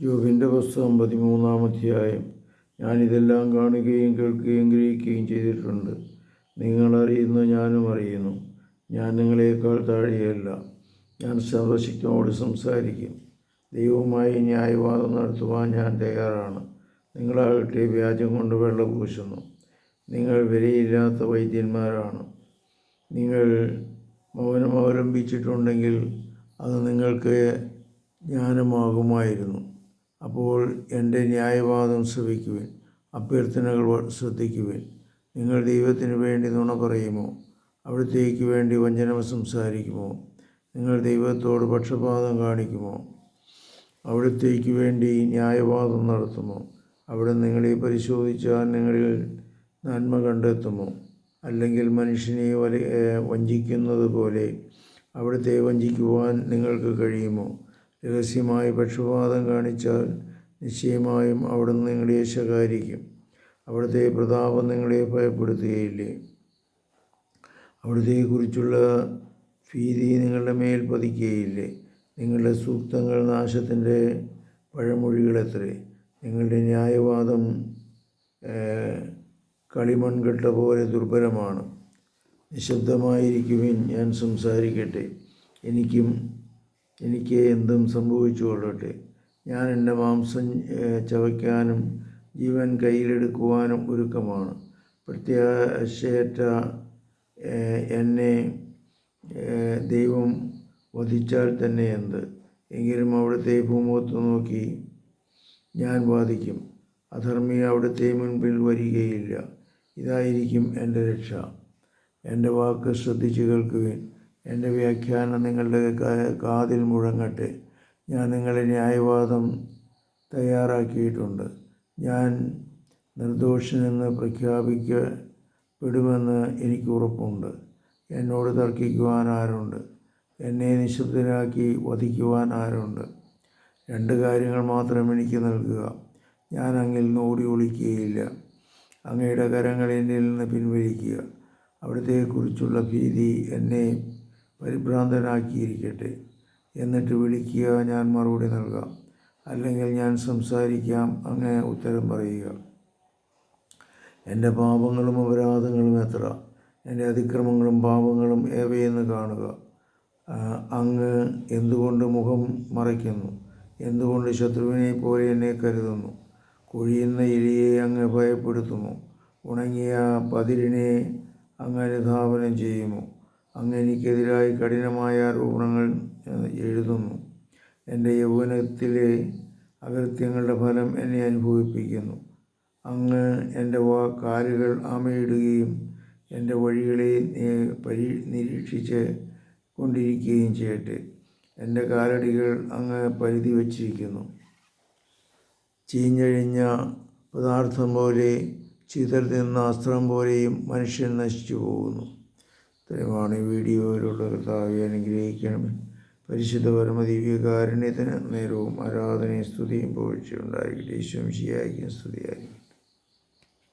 ജോബിന്റെ പുസ്തകം പതിമൂന്നാം അധ്യായം. ഞാനിതെല്ലാം കാണുകയും കേൾക്കുകയും ഗ്രഹിക്കുകയും ചെയ്തിട്ടുണ്ട്. നിങ്ങളറിയുന്നു ഞാനും അറിയുന്നു. ഞാൻ നിങ്ങളെക്കാൾ താഴെയല്ല. ഞാൻ സർവശക്തിയോട് സംസാരിക്കും. ദൈവവുമായി ന്യായവാദം നടത്തുവാൻ ഞാൻ തയ്യാറാണ്. നിങ്ങളാകട്ടെ വ്യാജം കൊണ്ട് വെള്ളം പൂശുന്നു. നിങ്ങൾ വിലയില്ലാത്ത വൈദ്യന്മാരാണ്. നിങ്ങൾ മൗനം അവലംബിച്ചിട്ടുണ്ടെങ്കിൽ അത് നിങ്ങൾക്ക് ജ്ഞാനമാകുമായിരുന്നു. അപ്പോൾ എന്റെ ന്യായവാദം ശ്രവിക്കുവിൻ അഭ്യർത്ഥനകൾ ശ്രദ്ധിക്കുവിൻ. നിങ്ങൾ ദൈവത്തിന് വേണ്ടി നുണ പറയുമോ? അവിടത്തേക്ക് വേണ്ടി വഞ്ചന സംസാരിക്കുമോ? നിങ്ങൾ ദൈവത്തോട് പക്ഷപാതം കാണിക്കുമോ? അവിടത്തേക്ക് വേണ്ടി ന്യായവാദം നടത്തുമോ? അവിടെ നിങ്ങളെ പരിശോധിച്ചാൽ നിങ്ങളിൽ നന്മ കണ്ടെത്തുമോ? അല്ലെങ്കിൽ മനുഷ്യനെ ഏഹ് വഞ്ചിക്കുന്നത് പോലെ അവിടുത്തെ വഞ്ചിക്കുവാൻ നിങ്ങൾക്ക് കഴിയുമോ? രഹസ്യമായി പക്ഷപാതം കാണിച്ചാൽ നിശ്ചയമായും അവിടുന്ന് നിങ്ങളെ ശകാരിക്കും. അവിടുത്തെ പ്രതാപം നിങ്ങളെ ഭയപ്പെടുത്തുകയില്ലേ? അവിടുത്തെക്കുറിച്ചുള്ള ഭീതി നിങ്ങളുടെ മേൽ പതിക്കുകയില്ലേ? നിങ്ങളുടെ സൂക്തങ്ങൾ നാശത്തിന്റെ പഴമൊഴികളത്രേ? നിങ്ങളുടെ ന്യായവാദം കളിമൺകെട്ട പോലെ ദുർബലമാണ്. നിശബ്ദമായിരിക്കുവിൻ ഞാൻ സംസാരിക്കട്ടെ. എനിക്കും എനിക്ക് എന്തും സംഭവിച്ചു കൊള്ളട്ടെ. ഞാൻ എന്റെ മാംസം ചവയ്ക്കാനും ജീവൻ കയ്യിലെടുക്കുവാനും ഒരുക്കമാണ്. പ്രത്യാശയറ്റ എന്നെ ദൈവം വധിച്ചാൽ തന്നെ എന്ത്? എങ്കിലും അവിടുത്തെ ഭൂമുഖത്ത് നോക്കി ഞാൻ വാദിക്കും. അധർമ്മി അവിടുത്തെ മുൻപിൽ വരികയില്ല. ഇതായിരിക്കും എന്റെ രക്ഷ. എന്റെ വാക്ക് ശ്രദ്ധിച്ചു കേൾക്കുവിൻ. എന്റെ വ്യാഖ്യാനം നിങ്ങളുടെ കാതിൽ മുഴങ്ങട്ടെ. ഞാൻ നിങ്ങളെ ന്യായവാദം തയ്യാറാക്കിയിട്ടുണ്ട്. ഞാൻ നിർദോഷനെന്ന് പ്രഖ്യാപിക്കപ്പെടുമെന്ന് എനിക്ക് ഉറപ്പുണ്ട്. എന്നോട് തർക്കിക്കുവാൻ ആരുണ്ട്? എന്നെ നിശബ്ദനാക്കി വധിക്കുവാൻ ആരുണ്ട്? രണ്ട് കാര്യങ്ങൾ മാത്രം എനിക്ക് നൽകുക. ഞാൻ അങ്ങിൽ നിന്ന് ഓടി ഒളിക്കുകയില്ല. അങ്ങയുടെ കരങ്ങൾ എന്നിൽ നിന്ന് പിൻവലിക്കുക. അവിടത്തെക്കുറിച്ചുള്ള ഭീതി എന്നെ പരിഭ്രാന്തനാക്കിയിരിക്കട്ടെ. എന്നിട്ട് വിളിക്കുക ഞാൻ മറുപടി നൽകാം. അല്ലെങ്കിൽ ഞാൻ സംസാരിക്കാം അങ്ങനെ ഉത്തരം പറയുക. എന്റെ പാപങ്ങളും അപരാധങ്ങളും എത്ര? എന്റെ അതിക്രമങ്ങളും പാപങ്ങളും ഏവയെന്ന് കാണുക. അങ്ങ് എന്തുകൊണ്ട് മുഖം മറയ്ക്കുന്നു? എന്തുകൊണ്ട് ശത്രുവിനെ പോലെ എന്നെ കരുതുന്നു? കൊഴിയുന്ന ഇലിയെ അങ്ങ് ഭയപ്പെടുത്തുന്നു. ഉണങ്ങിയ പതിരിനെ അങ്ങ് അനുധാവനം ചെയ്യുമോ അങ്ങ് എനിക്കെതിരായി കഠിനമായ ആരോപണങ്ങൾ എഴുതുന്നു. എന്റെ യൗവനത്തിലെ അകൃത്യങ്ങളുടെ ഫലം എന്നെ അനുഭവിപ്പിക്കുന്നു. അങ്ങ് എന്റെ വാ കാലുകൾ ആമയിടുകയും എന്റെ വഴികളെ പരി നിരീക്ഷിച്ച് കൊണ്ടിരിക്കുകയും ചെയ്യട്ടെ. എന്റെ കാലടികൾ അങ്ങ് പരിധി വച്ചിരിക്കുന്നു. ചീഞ്ഞഴിഞ്ഞ പദാർത്ഥം പോലെ ചിതർ നിന്ന അസ്ത്രം പോലെയും മനുഷ്യൻ നശിച്ചു പോകുന്നു. ഇത്രയുമാണ് ഈ വീഡിയോയിലുള്ള കർത്താവെ അനുഗ്രഹിക്കണമേ പരിശുദ്ധ പരമദിവ്യകാരുണ്യത്തിന് നേരവും ആരാധനയും സ്തുതിയും പുകഴ്ചയുണ്ടായിരിക്കട്ടെ ഈശ്വം ശിയായിരിക്കും സ്തുതിയായിരിക്കും.